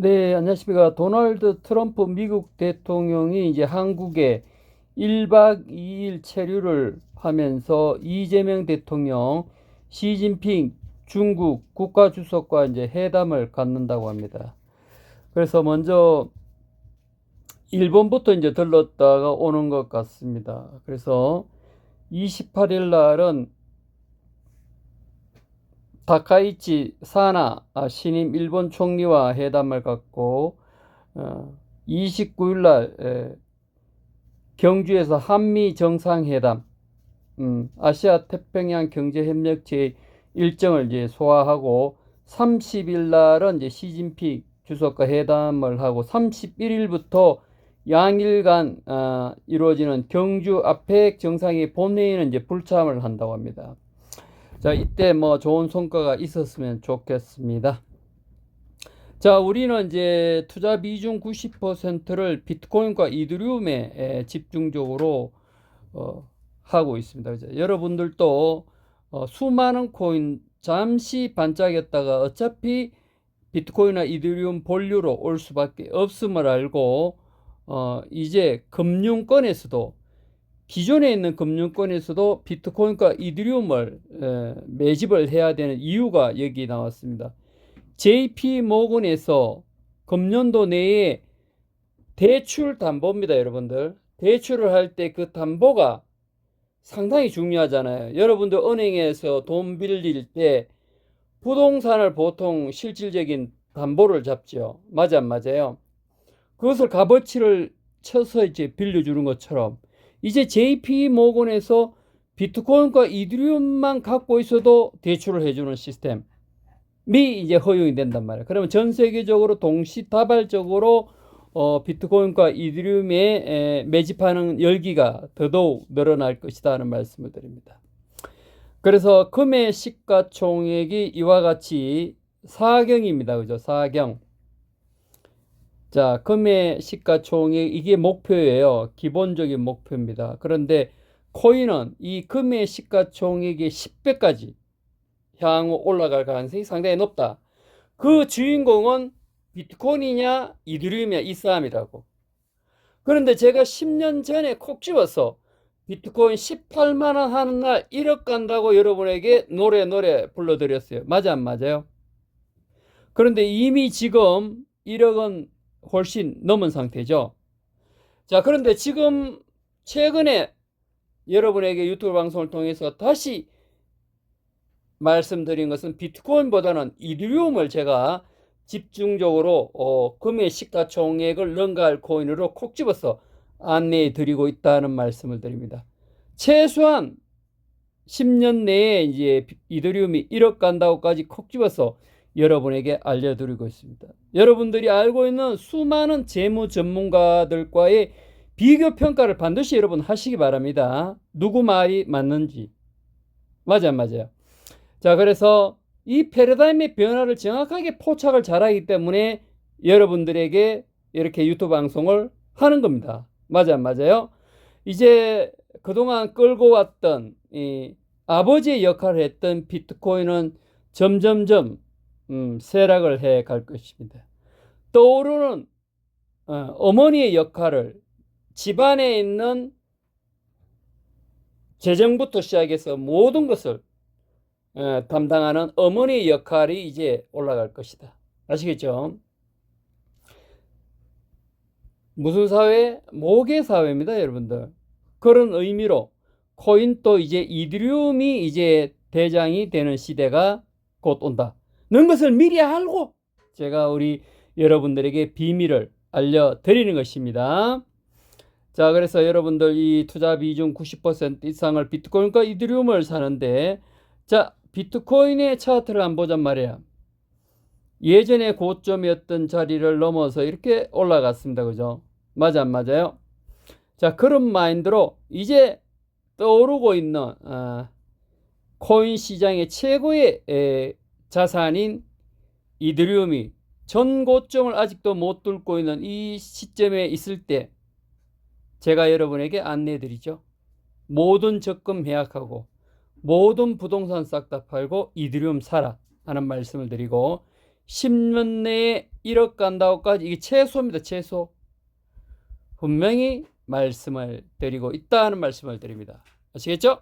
네, 안녕하십니까. 도널드 트럼프 미국 대통령이 이제 한국에 1박 2일 체류를 하면서 이재명 대통령, 시진핑 중국 국가주석과 이제 회담을 갖는다고 합니다. 그래서 먼저 일본부터 이제 들렀다가 오는 것 같습니다. 그래서 28일 날은 다카이치 사나 아, 신임 일본 총리와 회담을 갖고 어, 29일 날 에, 경주에서 한미 정상회담, 음, 아시아 태평양 경제협력체 일정을 이제 소화하고 30일 날은 이제 시진핑 주석과 회담을 하고 31일부터 양일간 어, 이루어지는 경주 아펙 정상회 본회의는 이제 불참을 한다고 합니다. 자, 이때 뭐 좋은 성과가 있었으면 좋겠습니다. 자, 우리는 이제 투자 비중 90%를 비트코인과 이더리움에 에, 집중적으로 어, 하고 있습니다. 그죠? 여러분들도 어, 수많은 코인 잠시 반짝였다가 어차피 비트코인이나 이더리움 본류로 올 수밖에 없음을 알고 어, 이제 금융권에서도 기존에 있는 금융권에서도 비트코인과 이더리움을 에, 매집을 해야 되는 이유가 여기 나왔습니다. JP 모건에서 금년도 내에 대출 담보입니다, 여러분들. 대출을 할 때 그 담보가 상당히 중요하잖아요. 여러분들 은행에서 돈 빌릴 때 부동산을 보통 실질적인 담보를 잡죠. 맞아, 안 맞아요? 그것을 값어치를 쳐서 이제 빌려주는 것처럼 이제 JP 모건에서 비트코인과 이더리움만 갖고 있어도 대출을 해주는 시스템이 이제 허용이 된단 말이에요. 그러면 전 세계적으로 동시다발적으로 어, 비트코인과 이더리움에 에, 매집하는 열기가 더더욱 늘어날 것이다 하는 말씀을 드립니다. 그래서 금의 시가총액이 이와 같이 4경입니다. 그죠? 4경. 자, 금의 시가총액 이게 목표예요. 기본적인 목표입니다. 그런데 코인은 이 금의 시가총액의 10배까지 향후 올라갈 가능성이 상당히 높다. 그 주인공은 비트코인이냐 이더리움이냐 이 싸움이라고. 그런데 제가 10년 전에 콕 집어서 비트코인 18만 원 하는 날 1억 간다고 여러분에게 노래 노래 불러드렸어요. 맞아 안 맞아요? 그런데 이미 지금 1억은 훨씬 넘은 상태죠. 자, 그런데 지금 최근에 여러분에게 유튜브 방송을 통해서 다시 말씀드린 것은 비트코인보다는 이더리움을 제가 집중적으로 어, 금의 시가총액을 능가할 코인으로 콕 집어서 안내해 드리고 있다는 말씀을 드립니다. 최소한 10년 내에 이제 이더리움이 1억 간다고까지 콕 집어서 여러분에게 알려드리고 있습니다. 여러분들이 알고 있는 수많은 재무 전문가들과의 비교 평가를 반드시 여러분 하시기 바랍니다. 누구 말이 맞는지. 맞아, 맞아요. 자, 그래서 이 패러다임의 변화를 정확하게 포착을 잘하기 때문에 여러분들에게 이렇게 유튜브 방송을 하는 겁니다. 맞아, 맞아요. 이제 그동안 끌고 왔던 이 아버지의 역할을 했던 비트코인은 점점점 음, 쇠락을 해 갈 것입니다. 떠오르는 어, 머니의 역할을 집안에 있는 재정부터 시작해서 모든 것을 어, 담당하는 어머니의 역할이 이제 올라갈 것이다. 아시겠죠? 무슨 사회? 모계 사회입니다, 여러분들. 그런 의미로 코인도 이제 이드리움이 이제 대장이 되는 시대가 곧 온다. 는 것을 미리 알고 제가 우리 여러분들에게 비밀을 알려드리는 것입니다. 자, 그래서 여러분들 이 투자 비중 90% 이상을 비트코인과 이더리움을 사는데, 자, 비트코인의 차트를 한번 보자 말이야. 예전에 고점이었던 자리를 넘어서 이렇게 올라갔습니다. 그죠? 맞아, 안 맞아요? 자, 그런 마인드로 이제 떠오르고 있는, 어, 코인 시장의 최고의 에, 자산인 이더리움이 전 고점을 아직도 못 뚫고 있는 이 시점에 있을 때 제가 여러분에게 안내해 드리죠. 모든 적금 해약하고 모든 부동산 싹 다 팔고 이더리움 사라 하는 말씀을 드리고 10년 내에 1억 간다고까지 이게 최소입니다. 최소. 분명히 말씀을 드리고 있다는 말씀을 드립니다. 아시겠죠?